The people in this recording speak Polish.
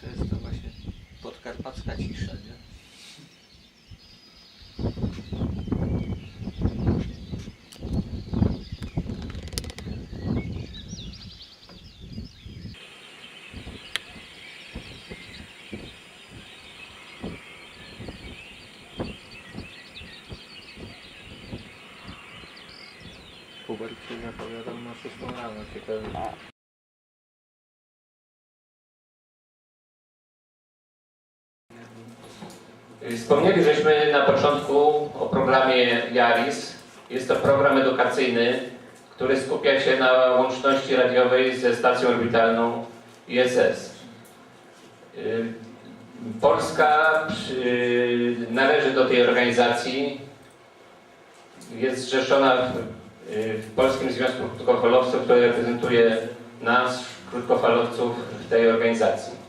To jest to właśnie podkarpacka cisza, nie? Hubert się zapowiadał na 6 rano, ciekawe. Na początku o programie JARIS. Jest to program edukacyjny, który skupia się na łączności radiowej ze stacją orbitalną ISS. Polska należy do tej organizacji. Jest zrzeszona w, w Polskim Związku Krótkofalowców, który reprezentuje nas, krótkofalowców w tej organizacji.